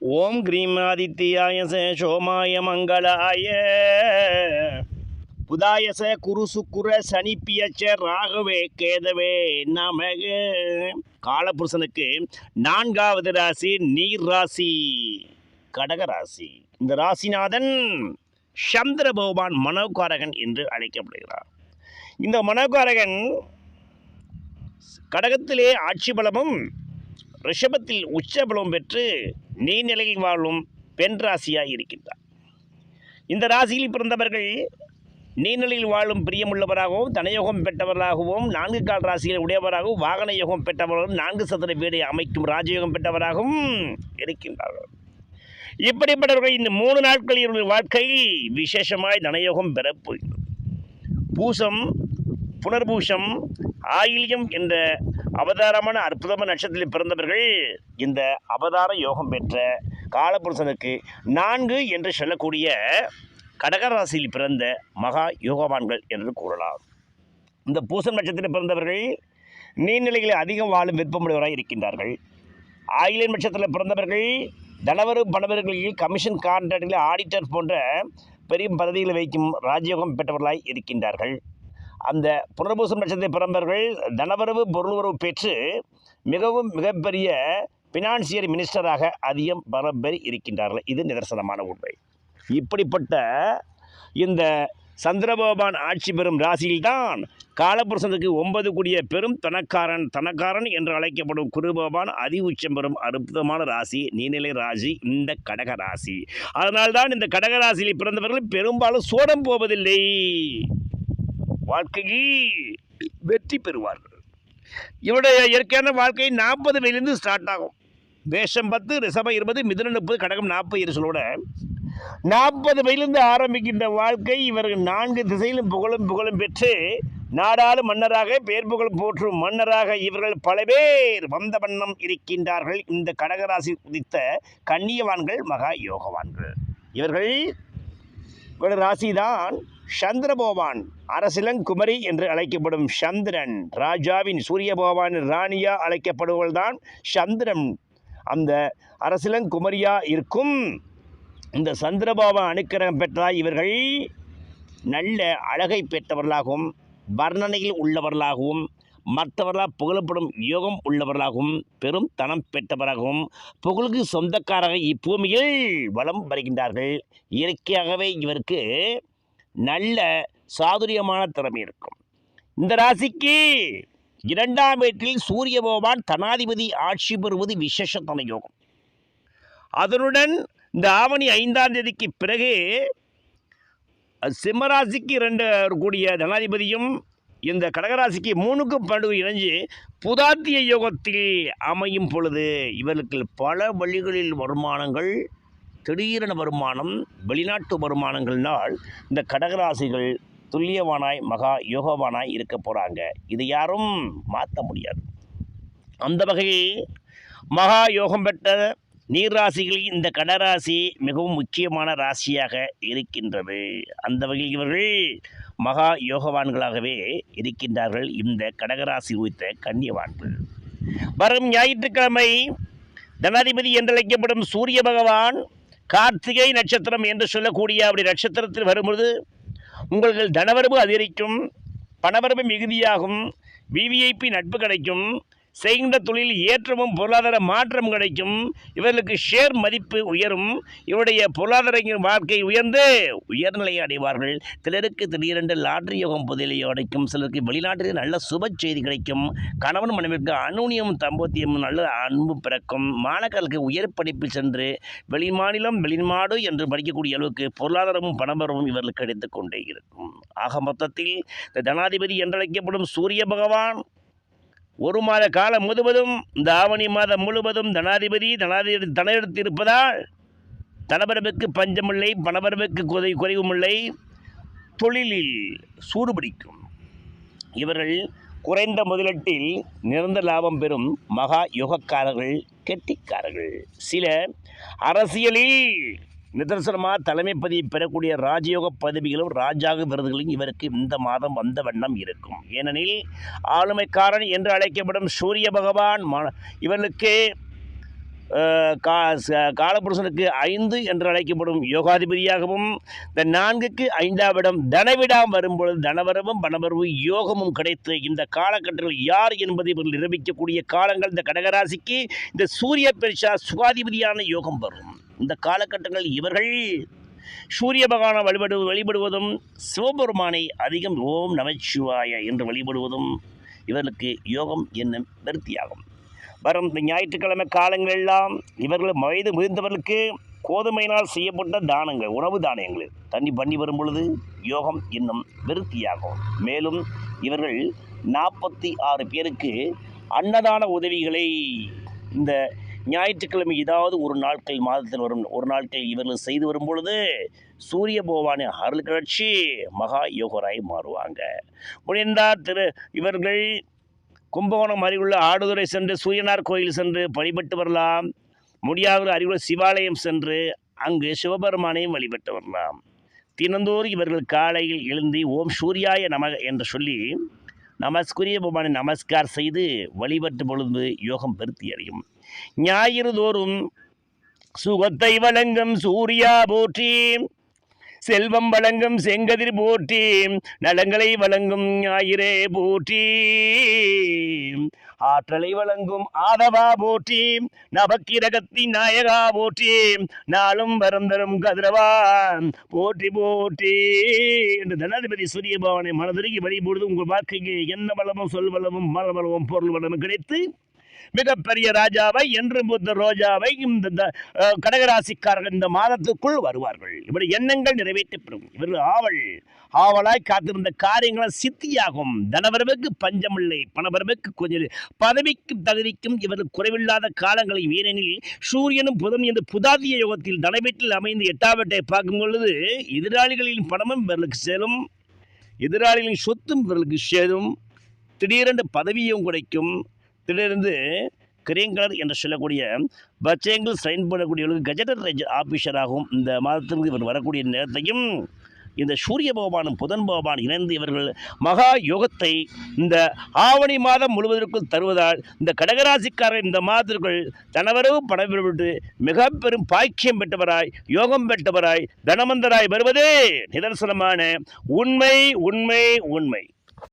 ஓம் கிரீமாதித்யாய ச சோமாய மங்களாய. புதாயச குருசு குர சனிப்பியச்ச ராகவே கேதவே நமக. காலபுருஷனுக்கு நான்காவது ராசி நீர் ராசி. கடக ராசி. இந்த ராசிநாதன் சந்திர பகவான் மனோகாரகன் என்று அழைக்கப்படுகிறார். இந்த மனோகாரகன் கடகத்திலே ஆட்சி பலமும் ரிஷபத்தில் உச்சபலம் பெற்று நீர்நிலையில் வாழும் பெண் ராசியாக இருக்கின்றார். இந்த ராசியில் பிறந்தவர்கள் நீர்நிலையில் வாழும் பிரியமுள்ளவராகவும் தனயோகம் பெற்றவராகவும் நான்கு கால் ராசிகளை உடையவராகவும் வாகன யோகம் பெற்றவர்களும் நான்கு சதுர வீடை அமைக்கும் ராஜயோகம் பெற்றவராகவும் இருக்கின்றார்கள். இப்படிப்பட்டவர்கள் இந்த மூணு நாட்களில் இவர்கள் வாழ்க்கை விசேஷமாய் தனயோகம் பெறப்போகிறது பூசம் புனர்பூஷம் ஆயில்யம் என்ற அவதாரமான அற்புதமான நட்சத்திரத்தில் பிறந்தவர்கள் இந்த அவதார யோகம் பெற்ற காலபுருஷனுக்கு நான்கு என்று சொல்லக்கூடிய கடகராசியில் பிறந்த மகா யோகவான்கள் என்று கூறலாம். இந்த பூசம் நட்சத்திரத்தில் பிறந்தவர்கள் நீர்நிலைகளில் அதிகம் வாழும் விருப்பமுடையவராக இருக்கின்றார்கள். ஆயிலியன் நட்சத்திரத்தில் பிறந்தவர்கள் தனவரும் பணவர்களில் கமிஷன் கான்ட்ராக்டில் ஆடிட்டர் போன்ற பெரிய பதவிகளை வைக்கும் ராஜயோகம் பெற்றவர்களாய் இருக்கின்றார்கள். அந்த புனர்பூசம் நட்சத்திர பிறந்தவர்கள் தனவரவு பொருளுறவு பெற்று மிகவும் மிகப்பெரிய ஃபினான்சியல் மினிஸ்டராக அதிகம் பரம்பரி இருக்கின்றார்கள். இது நிதர்சனமான உண்மை. இப்படிப்பட்ட இந்த சந்திரபகவான் ஆட்சி பெறும் ராசியில்தான் காலபுருஷனுக்கு ஒன்பது கூடிய பெரும் தனக்காரன் தனக்காரன் என்று அழைக்கப்படும் குருபோபான் அதி உச்சம் பெறும் அற்புதமான ராசி நீநிலை ராசி இந்த கடக ராசி. அதனால்தான் இந்த கடக ராசியில் பிறந்தவர்கள் பெரும்பாலும் சோடம் போவதில்லை. வாழ்க்கையில் வெற்றி பெறுவார்கள். இவருடைய இயற்கையான வாழ்க்கை நாற்பது வயதிலிருந்து ஸ்டார்ட் ஆகும். வேஷம் பத்து ரிசபம் இருபது மிதுன முப்பது கடகம் நாற்பது இருசலோட நாற்பது வயதிலிருந்து ஆரம்பிக்கின்ற வாழ்க்கை இவர்கள் நான்கு திசையிலும் புகழும் புகழும் பெற்று நாடாளும் மன்னராக பேர் புகழ் போற்றும் மன்னராக இவர்கள் பல பேர் வந்த வண்ணம் இருக்கின்றார்கள். இந்த கடகராசி உதித்த கண்ணியவான்கள் மகா யோகவான்கள். இவர்கள் ராசிதான் சந்திரபோவான் அரசிலங்குமரி என்று அழைக்கப்படும் சந்திரன். ராஜாவின் சூரிய பகவான் ராணியா அழைக்கப்படுவதுதான் சந்திரன். அந்த அரசிலங்குமரியா இருக்கும். இந்த சந்திரபாபா அனுக்கிரகம் பெற்றதாய் இவர்கள் நல்ல அழகை பெற்றவர்களாகவும் வர்ணனையில் உள்ளவர்களாகவும் மற்றவர்களால் புகழப்படும் யோகம் உள்ளவர்களாகவும் பெரும் தனம் பெற்றவராகவும் புகழுக்கு சொந்தக்காராக இப்பூமியில் வளம் வருகின்றார்கள். இயற்கையாகவே இவருக்கு நல்ல சாதுரியமான திறமை இருக்கும். இந்த ராசிக்கு இரண்டாம் வீட்டில் சூரிய பகவான் தனாதிபதி ஆட்சி பெறுவது விசேஷத்தன யோகம். அதனுடன் இந்த ஆவணி ஐந்தாம் தேதிக்கு பிறகு சிம்மராசிக்கு இரண்டு கூடிய தனாதிபதியும் இந்த கடகராசிக்கு மூணுக்கும் படு இணைஞ்சு புதாத்திய யோகத்தில் அமையும் பொழுது இவர்களுக்கு பல வழிகளில் வருமானங்கள் திடீரென வருமானம் வெளிநாட்டு வருமானங்கள்னால் இந்த கடகராசிகள் துல்லியவானாய் மகா யோகவானாய் இருக்க போகிறாங்க இது யாரும் மாற்ற முடியாது. அந்த வகையில் மகா யோகம் பெற்ற நீர்ராசிகளில் இந்த கடராசி மிகவும் முக்கியமான ராசியாக இருக்கின்றது. அந்த வகையில் இவர்கள் மகா யோகவான்களாகவே இருக்கின்றார்கள். இந்த கடகராசி உயிர்த்த கன்னியவான்கள் வரும் ஞாயிற்றுக்கிழமை தனாதிபதி என்றழைக்கப்படும் சூரிய பகவான் கார்த்திகை நட்சத்திரம் என்று சொல்லக்கூடிய அப்படி நட்சத்திரத்தில் வரும்பொழுது உங்கள் தனவரவு அதிகரிக்கும் பணவரவு மிகுதியாகும் விவிஐபி நட்பு கிடைக்கும் செய்கின்ற தொழில் ஏற்றமும் பொருளாதார மாற்றம் கிடைக்கும். இவர்களுக்கு ஷேர் மதிப்பு உயரும். இவருடைய பொருளாதார வாழ்க்கை உயர்ந்து உயர்நிலையை அடைவார்கள். சிலருக்கு திடீரென்று லாட்ரி யோகம் புதிலையோ அடைக்கும் சிலருக்கு வெளிநாட்டில் நல்ல சுப செய்தி கிடைக்கும். கணவன் மனைவிற்கு அனுனியம் தம்பத்தியம் நல்ல அன்பு பிறக்கும். மாணவர்களுக்கு உயர் படிப்பில் சென்று வெளிமாநிலம் வெளிநாடு என்று படிக்கக்கூடிய அளவுக்கு பொருளாதாரமும் பணபரமும் இவர்களுக்கு கிடைத்து கொண்டே இருக்கும். ஆக மொத்தத்தில் இந்த ஜனாதிபதி என்றழைக்கப்படும் சூரிய பகவான் ஒரு மாத காலம் முழுவதும் இந்த ஆவணி மாதம் முழுவதும் தனாதிபதி தனாதிபதி தனையெடுத்து இருப்பதால் தனபரவுக்கு பஞ்சமில்லை பணபரவுக்கு குதை குறைவுமில்லை. தொழிலில் சூடுபிடிக்கும். இவர்கள் குறைந்த முதலீட்டில் நிரந்தர லாபம் பெறும் மகா யுகக்காரர்கள் கெட்டிக்காரர்கள். சில அரசியலில் நிதர்சனமாக தலைமை பதவி பெறக்கூடிய ராஜயோக பதவிகளும் ராஜாக விருதுகளும் இவருக்கு இந்த மாதம் வந்த வண்ணம் இருக்கும். ஏனெனில் ஆளுமைக்காரன் என்று அழைக்கப்படும் சூரிய பகவான் ம இவர்களுக்கு கா ச- காலபுருஷனுக்கு ஐந்து என்று அழைக்கப்படும் யோகாதிபதியாகவும் இந்த நான்குக்கு ஐந்தாம் இடம் தனவிடாம் வரும்பொழுது தனவரவும் பணவரவு யோகமும் கிடைத்து இந்த காலகட்டத்தில் யார் என்பதை இவர்கள் நிரூபிக்கக்கூடிய காலங்கள் இந்த கடகராசிக்கு இந்த சூரிய பெருஷா சுகாதிபதியான யோகம் வரும். இந்த காலகட்டங்களில் இவர்கள் சூரிய பகவானை வழிபடு வழிபடுவதும் சிவபெருமானை அதிகம் ஓம் நமச்சிவாய என்று வழிபடுவதும் இவர்களுக்கு யோகம் என்னும் விருத்தியாகும். வரும் இந்த ஞாயிற்றுக்கிழமை காலங்களெல்லாம் இவர்கள் வயது முதிர்ந்தவர்களுக்கு கோதுமையினால் செய்யப்பட்ட தானங்கள் உணவு தானியங்கள். தண்ணி பண்ணி வரும் பொழுது யோகம் இன்னும் விருத்தியாகும். மேலும் இவர்கள் நாற்பத்தி ஆறு பேருக்கு அன்னதான உதவிகளை இந்த ஞாயிற்றுக்கிழமை ஏதாவது ஒரு நாட்கள் மாதத்தில் வரும் ஒரு நாட்கள் இவர்கள் செய்து வரும் பொழுது சூரிய பகவானின் அருள் கிளர்ச்சி மகா யோகராய் மாறுவாங்க. முடிந்தால் திரு இவர்கள் கும்பகோணம் அருகிலுள்ள ஆடுதுறை சென்று சூரியனார் கோயில் சென்று வழிபட்டு வரலாம். முடியாவில் அருகிலுள்ள சிவாலயம் சென்று அங்கு சிவபெருமானையும் வழிபட்டு வரலாம். தினந்தோறும் இவர்கள் காலையில் எழுந்தி ஓம் சூர்யாய நமக என்று சொல்லி நமஸ்குரிய பகவானை நமஸ்கார் செய்து வழிபட்டு பொழுது யோகம் பெருத்தி அடையும். ஞாயிறு தோறும் சுகத்தை வழங்கும் சூர்யா போற்றி செல்வம் வழங்கும் செங்கதிர் போற்றி நலங்களை வழங்கும் ஞாயிறே போற்றி. ஆற்றலை வழங்கும் ஆதவா போற்றி நவக்கிரகத்தின் நாயகா போற்றி. நாளும் வரம் தரும் கதிரவா போற்றி போற்றி. என்று தனாதிபதி சூரிய பவனை மனதுருகி வழிபொழுது உங்கள் வாழ்க்கைக்கு என்ன வளமும் சொல் வளமும் மன வளமும் பொருள் வளமும் கிடைத்து மிகப்பெரிய ராஜாவை என்று புத்த ரோஜாவை இந்த கடகராசிக்காரர்கள் இந்த மாதத்துக்குள் வருவார்கள். இவர் எண்ணங்கள் நிறைவேற்றப்படும். இவர் ஆவல் ஆவலாய் காத்திருந்த காரியங்களும் சித்தியாகும். தனவரவுக்கு பஞ்சமில்லை பணவரவுக்கு கொஞ்சம் பதவிக்கும் தகுதிக்கும் இவர் குறைவில்லாத காலங்களை ஏனெனில் சூரியனும் புதன் என்று புதாதிய யோகத்தில் தனவீட்டில் அமைந்து எட்டாவட்டை பார்க்கும் பொழுது எதிராளிகளின் பணமும் இவர்களுக்கு சேரும். எதிராளிகளின் சொத்தும் இவர்களுக்கு சேரும். திடீரென்று பதவியும் கிடைக்கும். திடீரென்று கிரீன் கலர் என்று சொல்லக்கூடிய பச்சைங்கள் சைன் பண்ணக்கூடியவர்களுக்கு கஜெட்டர் ரேஞ்ச் ஆஃபீஸராகவும் இந்த மாதத்திற்கு இவர் வரக்கூடிய நேரத்தையும் இந்த சூரிய பகவானும் புதன் பகவான் இணைந்து இவர்கள் மகா யோகத்தை இந்த ஆவணி மாதம் முழுவதற்கும் தருவதால் இந்த கடகராசிக்காரர் இந்த மாதத்திற்குள் தனவரவு பணவிட்டு மிக பெரும் பாக்கியம் பெற்றவராய் யோகம் பெற்றவராய் தனமந்தராய் வருவதே நிதர்சனமான உண்மை உண்மை உண்மை.